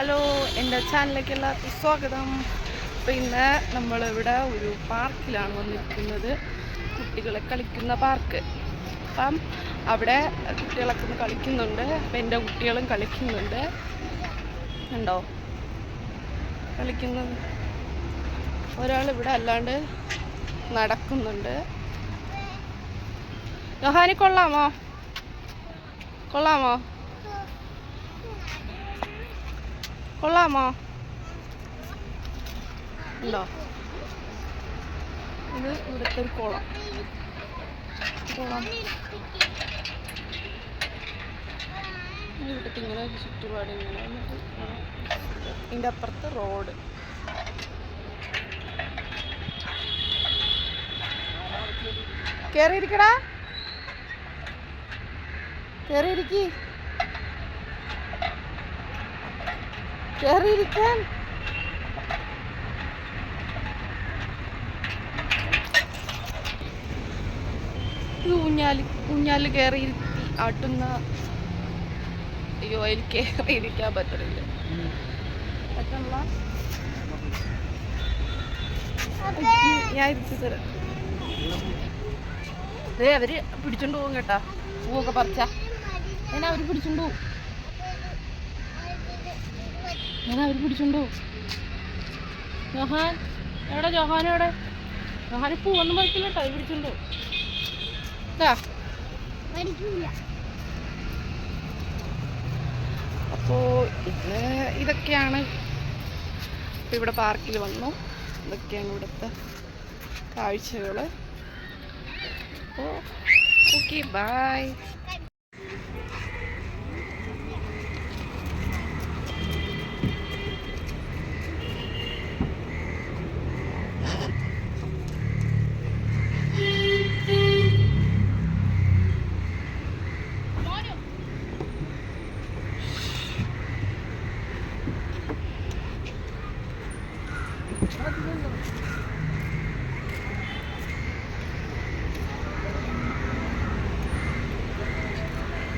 Hello എന്റെ ചാനലിലേക്ക് എല്ലാവർക്കും സ്വാഗതം. അപ്പോൾ ഇന്ന് നമ്മളിവിടെ ഒരു പാർക്കിലാണ് വന്നിരിക്കുന്നത്. കുട്ടികളെ കളിക്കുന്ന പാർക്ക്. അപ്പം അവിടെ കുട്ടികളൊക്കെ ഒന്ന് കളിക്കുന്നുണ്ട്. അപ്പം എന്റെ കുട്ടികളും കളിക്കുന്നുണ്ട്. ഉണ്ടോ കളിക്കുന്നത് ഒരാൾ ഇവിടെ അല്ലാണ്ട് നടക്കുന്നുണ്ട്. ജോഹാനി കൊള്ളാമോ? കൊള്ളാമോ? കൊള്ളാമോ ഉണ്ടോ ഇത് ഇവിടുത്തെ ഒരു കുളം. കുളം. ഇവിടുത്തെ ഇങ്ങനെ ചുറ്റുപാട് ഇങ്ങനെ ഇതിന്റെ അപ്പുറത്ത് റോഡ്. കേറിയിരിക്കടാ. കേറിയിരിക്കി. കേറിയിരിക്കാൻ ഇത് ഊഞ്ഞാൽ ഊഞ്ഞാൽ കയറി ആട്ടുന്ന അയ്യോ അതിൽ കയറിയിരിക്കാൻ പറ്റണില്ല. പറ്റണില്ല ഞാൻ തരാം. അവർ പിടിച്ചോണ്ട് പോകും കേട്ടാ. പൂവൊക്കെ പറിച്ച. ഞാൻ അവർ പിടിച്ചോണ്ട് പോകും ഞാൻ അവർ പിടിച്ചുണ്ടോ? ജോഹാൻ എവിടെ ജോഹാൻ എവിടെ? ജോഹാൻ ഇപ്പൊ ഒന്നും പഠിക്കില്ല കേട്ടോ അവർ പിടിച്ചുണ്ടോ? അപ്പോ അപ്പോൾ ഇത് ഇതൊക്കെയാണ്. ഇപ്പൊ ഇവിടെ പാർക്കിൽ വന്നു. ഇതൊക്കെയാണ് ഇവിടുത്തെ കാഴ്ചകൾ അപ്പോൾ ഓക്കെ ബൈ